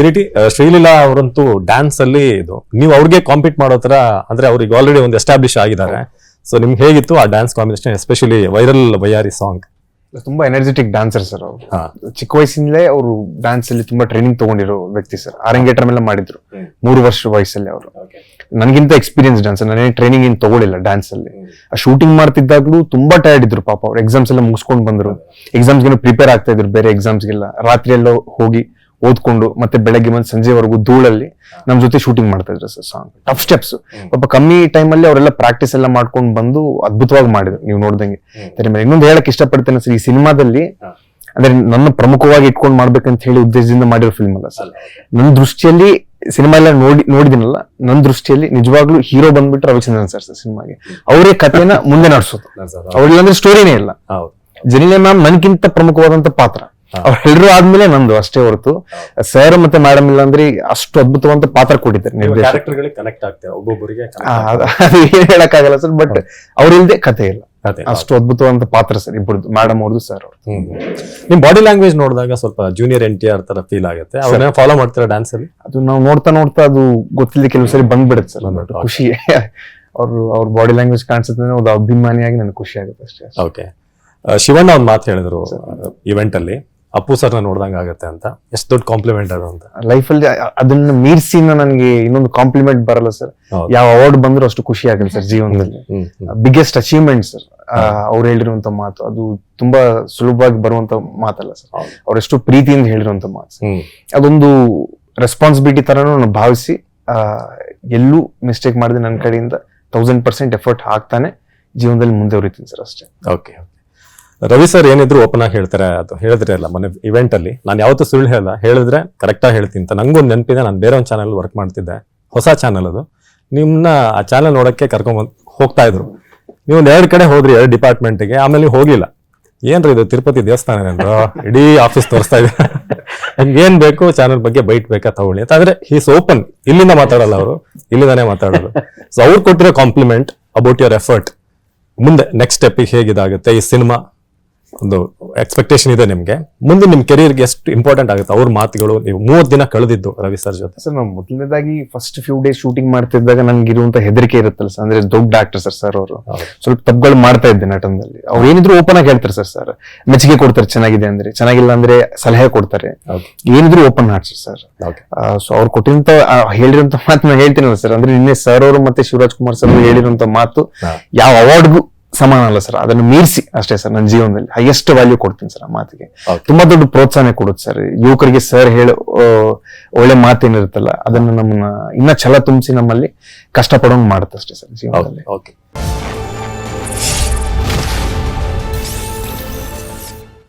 ಕಿರೀಟಿ ರೀತಿ ಶ್ರೀಲೀಲಾ ಅವರಂತೂ ಡ್ಯಾನ್ಸ್ ಅಲ್ಲಿ ಇದು ನೀವು ಅವ್ರಿಗೆ ಕಾಂಪೀಟ್ ಮಾಡೋ ತರ ಅಂದ್ರೆ ಅವ್ರಿಗೆ ಆಲ್ರೆಡಿ ಒಂದು ಎಸ್ಟಾಬ್ಲಿಷ್ ಆಗಿದ್ದಾರೆ. ಸೊ ನಿಮ್ಗೆ ಹೇಗಿತ್ತು ಆ dance combination especially viral Beary song ತುಂಬಾ ಎನರ್ಜೆಟಿಕ್ ಡಾನ್ಸರ್ ಸರ್ ಅವರು. ಚಿಕ್ಕ ವಯಸ್ಸಿನಲ್ಲೇ ಅವರು ಡ್ಯಾನ್ಸ್ ಅಲ್ಲಿ ತುಂಬಾ ಟ್ರೈನಿಂಗ್ ತಗೊಂಡಿರೋ ವ್ಯಕ್ತಿ ಸರ್ ಅರಂಗೇಟ್ರಮ್ ಮೇಲೆ ಮಾಡಿದ್ರು. ಮೂರು ವರ್ಷ ವಯಸ್ಸಲ್ಲಿ ಅವರು. ನನಗಿಂತ ಎಕ್ಸ್ಪೀರಿಯನ್ಸ್ ಡಾನ್ಸರ್ ನಾನೇನು ಟ್ರೈನಿಂಗ್ ಏನು ತಗೊಳ್ಳಿಲ್ಲ ಡ್ಯಾನ್ಸ್ ಅಲ್ಲಿ. ಆ ಶೂಟಿಂಗ್ ಮಾಡ್ತಿದ್ದಾಗಲೂ ತುಂಬಾ ಟಯರ್ಡ್ ಇದ್ರು ಪಾಪ ಅವ್ರು. ಎಕ್ಸಾಮ್ಸ್ ಎಲ್ಲ ಮುಗಿಸ್ಕೊಂಡು ಬಂದ್ರು. ಎಕ್ಸಾಮ್ಸ್ಗೆ ಪ್ರಿಪೇರ್ ಆಗ್ತಾ ಇದ್ರು ಬೇರೆ ಎಕ್ಸಾಮ್ಸ್ಗೆಲ್ಲ ರಾತ್ರಿ ಎಲ್ಲ ಹೋಗಿ ಓದ್ಕೊಂಡು ಮತ್ತೆ ಬೆಳಗ್ಗೆ ಬಂದು ಸಂಜೆವರೆಗೂ ಧೂಳಲ್ಲಿ ನಮ್ ಜೊತೆ ಶೂಟಿಂಗ್ ಮಾಡ್ತಾ ಇದ್ರು ಸರ್ ಸಾಂಗ್ ಟಫ್ ಸ್ಟೆಪ್ಸ್ ಪಾಪ ಕಮ್ಮಿ ಟೈಮ್ ಅಲ್ಲಿ ಅವರೆಲ್ಲ ಪ್ರಾಕ್ಟೀಸ್ ಎಲ್ಲ ಮಾಡ್ಕೊಂಡು ಬಂದು ಅದ್ಭುತವಾಗಿ ಮಾಡಿದ್ರು. ನೀವು ನೋಡ್ದಂಗೆ. ಮೇಲೆ ಇನ್ನೊಂದು ಹೇಳಕ್ ಇಷ್ಟಪಡ್ತೇನೆ ಸರ್ ಈ ಸಿನಿಮಾದಲ್ಲಿ ಅಂದ್ರೆ ನನ್ನ ಪ್ರಮುಖವಾಗಿ ಇಟ್ಕೊಂಡು ಮಾಡ್ಬೇಕಂತ ಹೇಳಿ ಉದ್ದೇಶದಿಂದ ಮಾಡಿರೋ ಫಿಲ್ಮ್ ಅಲ್ಲ ಸರ್ ನನ್ನ ದೃಷ್ಟಿಯಲ್ಲಿ ಸಿನಿಮಾ ಎಲ್ಲ ನೋಡಿ ನೋಡಿದಿನಲ್ಲ ನನ್ನ ದೃಷ್ಟಿಯಲ್ಲಿ ನಿಜವಾಗ್ಲೂ ಹೀರೋ ಬಂದ್ಬಿಟ್ಟು ರವಿಚಂದ್ರನ್ ಸರ್ ಸರ್ ಸಿನಿಮಾಗೆ. ಅವರೇ ಕಥೆನ ಮುಂದೆ ನಡೆಸೋದು. ಅವ್ರಿಲ್ಲಂದ್ರೆ ಸ್ಟೋರಿನೇ ಇಲ್ಲ. ಜನಿಲೆ ಮ್ಯಾಮ್ ನನ್ಗಿಂತ ಪ್ರಮುಖವಾದಂತ ಪಾತ್ರ. ಅವ್ರೆಲ್ಲರೂ ಆದ್ಮೇಲೆ ನಂದು ಅಷ್ಟೇ ಹೊರತು. ಸರ್ ಮತ್ತೆ ಮೇಡಮ್ ಇಲ್ಲ ಅಂದ್ರೆ ಅಷ್ಟು ಅದ್ಭುತವಂತ ಪಾತ್ರ ಕೊಟ್ಟಿದ್ದಾರೆ ನಿರ್ದೇಶಕ ಕ್ಯಾರೆಕ್ಟರ್ಗಳಿಗೆ ಕನೆಕ್ಟ್ ಆಗ್ತೇವೆ ಒಬ್ಬೊಬ್ಬರಿಗೆ ಅದು ಏನ್ ಹೇಳಕ್ಕಾಗಲ್ಲ ಸರ್ ಬಟ್ ಅವ್ರಿಲ್ದೆ ಕಥೆ ಇಲ್ಲ. ಅಷ್ಟು ಅದ್ಭುತವಂತ ಪಾತ್ರ ಸರ್ ಇಬ್ಬರದು ಮೇಡಮ್ ಅವ್ರದ್ದು ಸರ್ ನಿಮ್ ಬಾಡಿ ಲ್ಯಾಂಗ್ವೇಜ್ ನೋಡಿದಾಗ ಸ್ವಲ್ಪ ಜೂನಿಯರ್ ಎನ್ ಟಿ ಆರ್ ತರ ಫೀಲ್ ಆಗುತ್ತೆ. ಅವ್ರನ್ನ ಫಾಲೋ ಮಾಡ್ತಾರೆ ಡ್ಯಾನ್ಸ್ ಅಲ್ಲಿ? ಅದು ನಾವು ನೋಡ್ತಾ ನೋಡ್ತಾ ಅದು ಗೊತ್ತಿಲ್ಲ ಕೆಲವು ಸರಿ ಬಂದ್ಬಿಡುತ್ತೆ ಸರ್ ಖುಷಿ. ಅವ್ರು ಅವ್ರ ಬಾಡಿ ಲ್ಯಾಂಗ್ವೇಜ್ ಕಾಣಿಸುತ್ತೆ ಅಂದ್ರೆ ಒಂದು ಅಭಿಮಾನಿಯಾಗಿ ನನಗೆ ಖುಷಿ ಆಗುತ್ತೆ ಅಷ್ಟೇ. ಓಕೆ ಶಿವಣ್ಣ ಒಂದು ಮಾತು ಹೇಳಿದ್ರು ಇವೆಂಟ್ ಅಲ್ಲಿ. ಅಪ್ಪು ಸರ್ನ ನೋಡ್ದಂಗ ಆಗತ್ತೆ ಅಂತ. ಎಷ್ಟು ದೊಡ್ಡ ಕಾಂಪ್ಲಿಮೆಂಟ್ ಅದು ಅಂತ. ಲೈಫಲ್ಲಿ ಅದನ್ನ ಮೀರ್ಸಿನ ನನಗೆ ಇನ್ನೊಂದು ಕಾಂಪ್ಲಿಮೆಂಟ್ ಬರಲ್ಲ ಸರ್ ಯಾವ ಅವಾರ್ಡ್ ಬಂದ್ರೂ ಅಷ್ಟು ಖುಷಿ ಆಗಲಿ ಸರ್ ಜೀವನದಲ್ಲಿ. ಬಿಗ್ಗೆಸ್ಟ್ ಅಚೀವ್ಮೆಂಟ್ ಸರ್ ಅವ್ರು ಹೇಳಿರುವಂತ ಮಾತು. ಅದು ತುಂಬಾ ಸುಲಭವಾಗಿ ಬರುವಂತ ಮಾತಲ್ಲ ಸರ್ ಅವ್ರು ಎಷ್ಟು ಪ್ರೀತಿಯಿಂದ ಹೇಳಿರುವಂತ ಮಾತು ಅದೊಂದು ರೆಸ್ಪಾನ್ಸಿಬಿಲಿಟಿ ತರನು ನಾನು ಭಾವಿಸಿ ಎಲ್ಲೂ ಮಿಸ್ಟೇಕ್ ಮಾಡಿದೆ ನನ್ನ ಕಡೆಯಿಂದ ತೌಸಂಡ್ ಪರ್ಸೆಂಟ್ ಎಫರ್ಟ್ ಹಾಕ್ತಾನೆ ಜೀವನದಲ್ಲಿ ಮುಂದೆ ಉರಿತೀನಿ ಸರ್ ಅಷ್ಟೇ. ಓಕೆ ರವಿ ಸರ್ ಏನಿದ್ರು ಓಪನ್ ಆಗಿ ಹೇಳ್ತಾರೆ, ಅದು ಹೇಳಿದ್ರೆ ಅಲ್ಲ ಮೊನ್ನೆ ಇವೆಂಟ್ ಅಲ್ಲಿ. ನಾನು ಯಾವತ್ತೂ ಸುಳ್ಳು ಹೇಳಲ್ಲ. ಹೇಳಿದ್ರೆ ಕರೆಕ್ಟ್ ಹೇಳ್ತೀನಿ ಅಂತ. ನಂಗೊಂದು ನೆನಪಿದೆ, ನಾನು ಬೇರೆ ಒಂದು ಚಾನಲ್ ವರ್ಕ್ ಮಾಡ್ತಿದ್ದೆ. ಹೊಸ ಚಾನಲ್ ಅದು. ನಿಮ್ನ ಆ ಚಾನಲ್ ನೋಡಕ್ಕೆ ಕರ್ಕೊಂಡ್ ಹೋಗ್ತಾ ಇದ್ರು. ನೀವು ಎರಡು ಕಡೆ ಹೋದ್ರಿ, ಎರಡು ಡಿಪಾರ್ಟ್ಮೆಂಟ್ಗೆ ಆಮೇಲೆ ನೀವು ಹೋಗಿಲ್ಲ. ಏನ್ರಿ ಇದು ತಿರುಪತಿ ದೇವಸ್ಥಾನ ಇಡೀ ಆಫೀಸ್ ತೋರಿಸ್ತಾ ಇದೆ. ಏನ್ ಬೇಕು ಚಾನಲ್ ಬಗ್ಗೆ ಬೈಟ್ ಬೇಕಾ ತಗೊಳ್ಳಿ ಅಂತ. ಆದ್ರೆ ಹೀಸ್ ಓಪನ್ ಇಲ್ಲಿಂದ ಮಾತಾಡಲ್ಲ ಅವರು. ಇಲ್ಲಿಂದಾನೇ ಮಾತಾಡೋದು. ಸೊ ಅವ್ರು ಕೊಟ್ಟಿರೋ ಕಾಂಪ್ಲಿಮೆಂಟ್ ಅಬೌಟ್ ಯುವರ್ ಎಫರ್ಟ್ ಮುಂದೆ ನೆಕ್ಸ್ಟ್ ಸ್ಟೆಪ್ ಹೇಗಿದಾಗುತ್ತೆ ಈ ಸಿನಿಮಾ ಒಂದು ಎಕ್ಸ್ಪೆಕ್ಟೇಷನ್ ಇದೆ ನಿಮ್ಗೆ. ಮುಂದೆ ನಿಮ್ ಕೆರಿಯರ್ಗೆ ಎಷ್ಟು ಇಂಪಾರ್ಟೆಂಟ್ ಆಗುತ್ತೆ? ಅವ್ರ ಮಾತುಗಳು ನೀವು ಮೂವತ್ತು ದಿನ ಕಳೆದಿದ್ದು ರವಿ ಸರ್ ಜೊತೆ. ಸರ್ ನಾವು ಮೊದಲನೇದಾಗಿ ಫಸ್ಟ್ ಫ್ಯೂ ಡೇಸ್ ಶೂಟಿಂಗ್ ಮಾಡ್ತಿದ್ದಾಗ ನನ್ಗೆ ಇರುವಂತ ಹೆದರಿಕೆ ಇರುತ್ತಲ್ಲ ಸರ್ ಅಂದ್ರೆ ದೊಡ್ಡ ಆಕ್ಟರ್ ಸರ್ ಸರ್ ಅವರು. ಸ್ವಲ್ಪ ತಪ್ಪುಗಳು ಮಾಡ್ತಾ ಇದ್ದೆ ನಟನದಲ್ಲಿ. ಅವ್ರು ಏನಿದ್ರು ಓಪನ್ ಆಗಿ ಹೇಳ್ತಾರೆ ಸರ್ ಸರ್ ಮೆಚ್ಚುಗೆ ಕೊಡ್ತಾರೆ ಚೆನ್ನಾಗಿದೆ ಅಂದ್ರೆ. ಚೆನ್ನಾಗಿಲ್ಲ ಅಂದ್ರೆ ಸಲಹೆ ಕೊಡ್ತಾರೆ. ಏನಿದ್ರು ಓಪನ್ ಹಾರ್ಟ್ ಸರ್ ಸೊ ಅವ್ರು ಕೊಟ್ಟಿರಂತ ಹೇಳಿರಂತ ಮಾತು ನಾನು ಹೇಳ್ತೀನಲ್ಲ ಸರ್ ಅಂದ್ರೆ ನಿನ್ನೆ ಸರ್ ಅವರು ಮತ್ತೆ ಶಿವರಾಜ್ ಕುಮಾರ್ ಸರ್ ಅವರು ಹೇಳಿರುವಂತ ಮಾತು. ಯಾವ ಅವಾರ್ಡ್ಗೂ ಸಮಾನ ಅಲ್ಲ ಸರ್ ಅದನ್ನು ಮೀರಿಸಿ ಅಷ್ಟೇ ಸರ್ ನನ್ನ ಜೀವನದಲ್ಲಿ. ಹೈಯೆಸ್ಟ್ ವ್ಯಾಲ್ಯೂ ಕೊಡ್ತೀನಿ ಸರ್ ಆ ಮಾತಿಗೆ. ತುಂಬಾ ದೊಡ್ಡ ಪ್ರೋತ್ಸಾಹನೆ ಕೊಡುತ್ತೆ ಸರ್ ಯುವಕರಿಗೆ ಸರ್ ಹೇಳೋ ಒಳ್ಳೆ ಮಾತೇನಿರುತ್ತಲ್ಲ ಅದನ್ನ ನಮ್ಮನ್ನ ಇನ್ನ ಛಲ ತುಂಬಿಸಿ ನಮ್ಮಲ್ಲಿ ಕಷ್ಟಪಡೋಂಗ್ ಮಾಡುತ್ತೆ ಅಷ್ಟೇ ಸರ್ ಜೀವನದಲ್ಲಿ. ಓಕೆ